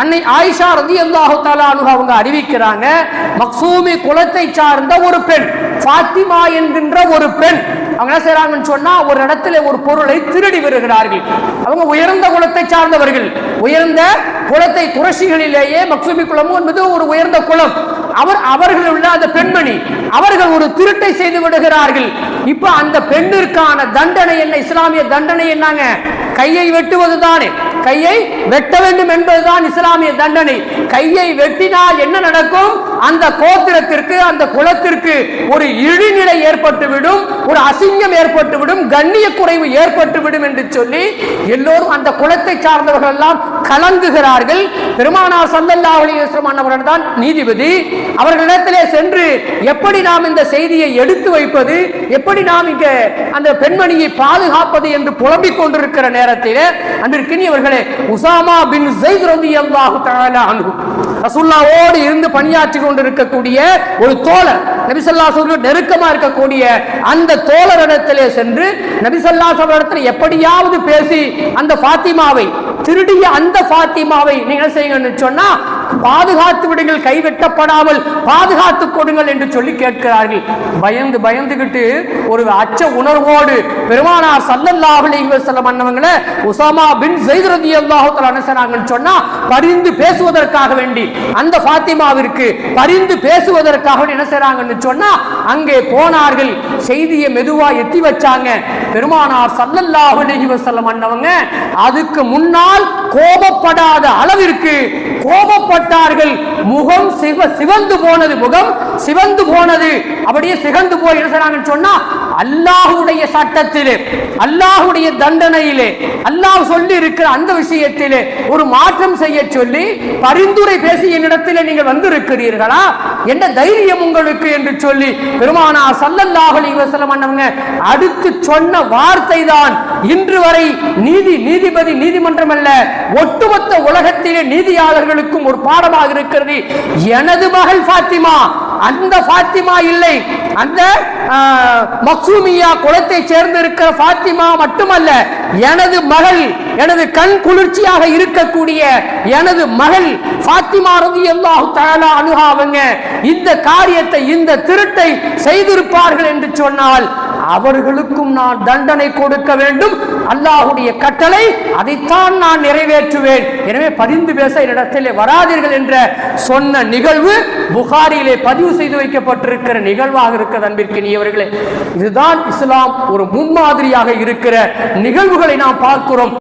அன்னை ஆயிஷா ரதி அல்லாஹு அவங்க அறிவிக்கிறாங்க மக்சூமி குலத்தை சார்ந்த ஒரு பெண் பாத்திமா என்கின்ற ஒரு பெண் அவங்க என்ன செய்யறாங்கன்னு சொன்னா ஒரு இடத்துல ஒரு பொருளை திருடி வருகிறார்கள் அவங்க உயர்ந்த குலத்தை சார்ந்தவர்கள். உயர்ந்த குலத்தை குரசிகளிலேயே மக்சூமி குலமும் என்பது ஒரு உயர்ந்த குலம். அவர் அவர்கள் உள்ள அந்த பெண்மணி அவர்கள் ஒரு திருட்டை செய்து விடுகிறார்கள். இப்ப அந்த பெண்ணிற்கான தண்டனை என்ன? இஸ்லாமிய தண்டனை என்னங்க? கையை வெட்டுவது தானே கையை வெட்ட வேண்டும் என்பதுதான் இஸ்லாமிய தண்டனை. கையை வெட்டினால் என்ன நடக்கும்? அந்த கோத்திரத்திற்கு அந்த குலத்திற்கு ஒரு இழிநிலை ஏற்பட்டுவிடும் ஒரு அசிங்கம் ஏற்பட்டுவிடும் கண்ணிய குறைவு ஏற்பட்டுவிடும் என்று சொல்லி எல்லோரும் அந்த குலத்தை சார்ந்தவர்கள் எல்லாம் கலங்குகிறார்கள். பெருமானார் சல்லல்லாஹு அலைஹி வஸல்லம் அவர்கள் தான் நீதிபதி. அவர்களிடத்திலே சென்று எப்படி நாம் இந்த செய்தியை எடுத்து வைப்பது? எப்படி நாம் இங்க அந்த பெண்மணியை பாதுகாப்பது என்று புலம்பிக் கொண்டிருக்கிற நேரத்தில் அன்பிற்கினியவர்களே உசாமா பின் ஜெயித் ரலியல்லாஹு தஆலா அன்ஹு. ரசூலுல்லாஹோடு இருந்து பணியாற்றி கொண்டிருக்கக்கூடிய ஒரு தோழர் நபி ஸல்லல்லாஹு நெருக்கமா இருக்கக்கூடிய அந்த தோழரிடத்திலே சென்று நபி ஸல்லல்லாஹு எப்படியாவது பேசி அந்த பாத்திமாவை திருடிய அந்த பாத்திமாவை நீங்க என்ன செய்யுங்கன்னு சொன்னா பாதுகாத்து விடுங்கள் கைவெட்டப்படாமல் பாதுகாத்து கொடுங்கள் என்று சொல்லி கேட்கிறார்கள். பயந்து பயந்துகிட்டு ஒரு அச்ச உணர்வோடு பெருமானார் சல்லல்லாஹு செல்ல மன்னவங்களை உசாமா பின் ஸைத் ரலியல்லாஹு தஆலா சொன்னா பரிந்து பேசுவதற்காக வேண்டி. அந்த பாத்திமாவிற்கு பரிந்து பேசுவதற்காக என்ன செய்றாங்கன்னு சொன்னா அங்கே போனார்கள் செய்தியை மெதுவா எத்தி வச்சாங்க. பெருமானார் சல்லல்லாஹு செல்ல மன்னவங்க அதுக்கு முன்னால் கோபப்படாத அளவிற்கு கோபப்பட கோபப்பட்டார்கள் முகம் சிவ சிவந்து போனது முகம் சிவந்து போனது. அப்படியே சிகந்து போய் என்ன செய்றாங்கன்னு சொன்னா அல்லாஹுடைய சட்டத்திலே அல்லாஹுடைய தண்டனையிலே அல்லாஹ் சொல்லி இருக்கிற அந்த விஷயத்திலே ஒரு மாற்றம் செய்ய சொல்லி பரிந்துரை பேசி என்னிடத்தில் நீங்கள் வந்திருக்கிறீர்களா? என்ன தைரியம் உங்களுக்கு என்று சொல்லி பெருமானா சல்லல்லாஹு அலைஹி அண்ணவங்க அடுத்து சொன்ன வார்த்தை தான் இன்று வரை நீதி நீதிபதி நீதிமன்றம் அல்ல ஒட்டுமொத்த உலகத்திலே நீதியாளர்களுக்கும் ஒரு பாடமாக இருக்கிறது. எனது மகள் பாத்திமா அந்த பாத்திமா இல்லை. அந்த ஆஹ், மக்சூமியா குலத்தை சேர்ந்திருக்கிற பாத்திமா மட்டுமல்ல எனது மகள் எனது கண் குளிர்ச்சியாக இருக்கக்கூடிய எனது மகள் பாத்திமா ரலியல்லாஹு தஆலா அன்ஹா அவங்க இந்த காரியத்தை இந்த திருட்டை செய்திருப்பார்கள் என்று சொன்னால் அவர்களுக்கும் நான் தண்டனை கொடுக்க வேண்டும். அல்லாஹுடைய கட்டளை அதைத்தான் நான் நிறைவேற்றுவேன். எனவே பதிந்து பேச என்னிடத்திலே வராதீர்கள் என்ற சொன்ன நிகழ்வு புகாரியிலே பதிவு செய்து வைக்கப்பட்டிருக்கிற நிகழ்வாக இருக்கிறது நீவர்களே இதுதான் இஸ்லாம் ஒரு முன்மாதிரியாக இருக்கிற நிகழ்வுகளை நாம் பார்க்கிறோம்.